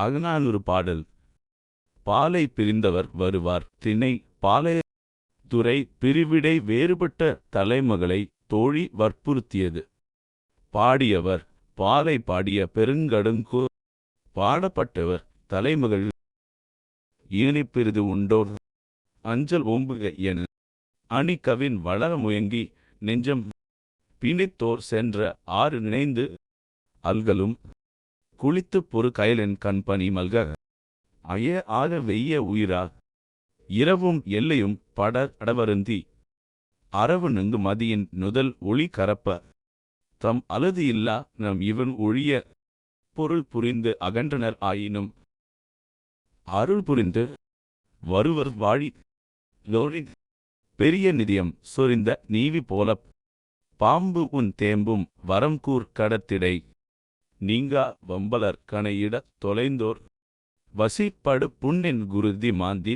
அகநானூறு பாடல். பாலை பிரிந்தவர் வருவார். திணை பாலை துறை பிரிவிடை வேறுபட்ட தலைமகளை தோழி வற்புறுத்தியது. பாடியவர் பாலை பாடிய பெருங்கடுங்கு பாடப்பட்டவர் தலைமகள் ஈனிப்பிரிது உண்டோர். அஞ்சல் ஓம்புக என அணிகவின் வளர முயங்கி நெஞ்சம் பிணித்தோர் சென்ற ஆறு நினைந்து அல்கலும் குளித்துப் பொறு கயலின் கண்பனி மல்க. அய ஆக வெய்ய உயிரா? இரவும் எல்லையும் பட அடவருந்தி. அரவு நங்கு மதியின் நுதல் ஒளி கரப்ப. தம் அழுது இல்லா நம் இவன் ஒழிய. பொருள் புரிந்து அகன்றனர் ஆயினும். அருள் புரிந்து வருவர் வாழி. லோரி பெரிய நிதியம் சொரிந்த நீவி போலப். பாம்பு உன் தேம்பும் வரம்கூர் கடத்திடை. நீங்கா வம்பலர் கணையிடத் தொலைந்தோர். வசிப்படு புண்ணின் குருதி மாந்தி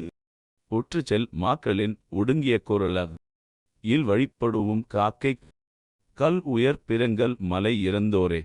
ஒற்றுச்செல் மாக்களின் ஒடுங்கிய குரல இல் வழிப்படுவும் காக்கை கல் உயர் பிறங்கள் மலை இறந்தோரே.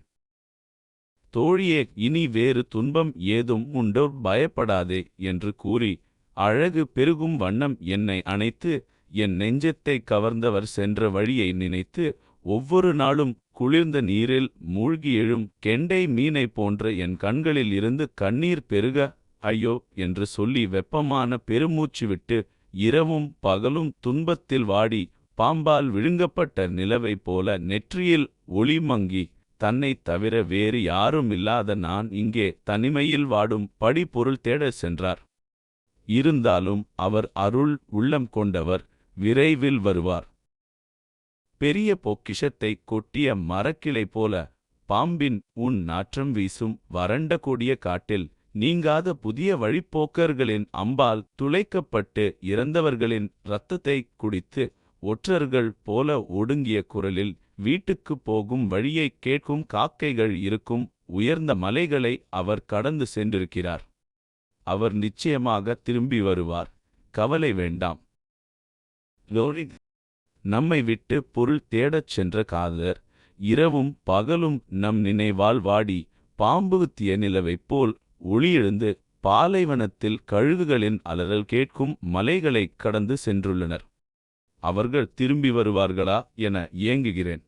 தோழியே இனி வேறு துன்பம் ஏதும் உண்டோ பயப்படாதே என்று கூறி அழகு பெருகும் வண்ணம் என்னை அணைத்து என் நெஞ்சத்தை கவர்ந்தவர் சென்ற வழியை நினைத்து ஒவ்வொரு நாளும் குளிர்ந்த நீரில் மூழ்கி எழும் கெண்டை மீனை போன்ற என் கண்களில் இருந்து கண்ணீர் பெருக ஐயோ! என்று சொல்லி வெப்பமான பெருமூச்சு விட்டு இரவும் பகலும் துன்பத்தில் வாடி பாம்பால் விழுங்கப்பட்ட நிலவைப் போல நெற்றியில் ஒளி மங்கி தன்னைத் தவிர வேறு யாரும் இல்லாத நான் இங்கே தனிமையில் வாடும் படி பொருள் தேடச் சென்றார். இருந்தாலும் அவர் அருள் உள்ளம் கொண்டவர் விரைவில் வருவார். பெரிய பொக்கிஷத்தை கொட்டிய மரக்கிளை போல பாம்பின் உன் நாற்றம் வீசும் வறண்ட கொடிய காட்டில் நீங்காத புதிய வழிப்போக்கர்களின் அம்பால் துளைக்கப்பட்டு இறந்தவர்களின் இரத்தத்தை குடித்து ஒற்றர்கள் போல ஒடுங்கிய குரலில் வீட்டுக்குப் போகும் வழியைக் கேட்கும் காக்கைகள் இருக்கும் உயர்ந்த மலைகளை அவர் கடந்து சென்றிருக்கிறார். அவர் நிச்சயமாக திரும்பி வருவார். கவலை வேண்டாம். நம்மை விட்டு பொருள் தேடச் சென்ற காதலர் இரவும் பகலும் நம் நினைவால் வாடி பாம்புகுத்திய நிலவைப் போல் ஒளியெழுந்து பாலைவனத்தில் கழுகுகளின் அலறல் கேட்கும் மலைகளைக் கடந்து சென்றுள்ளனர். அவர்கள் திரும்பி வருவார்களா என ஏங்குகிறேன்.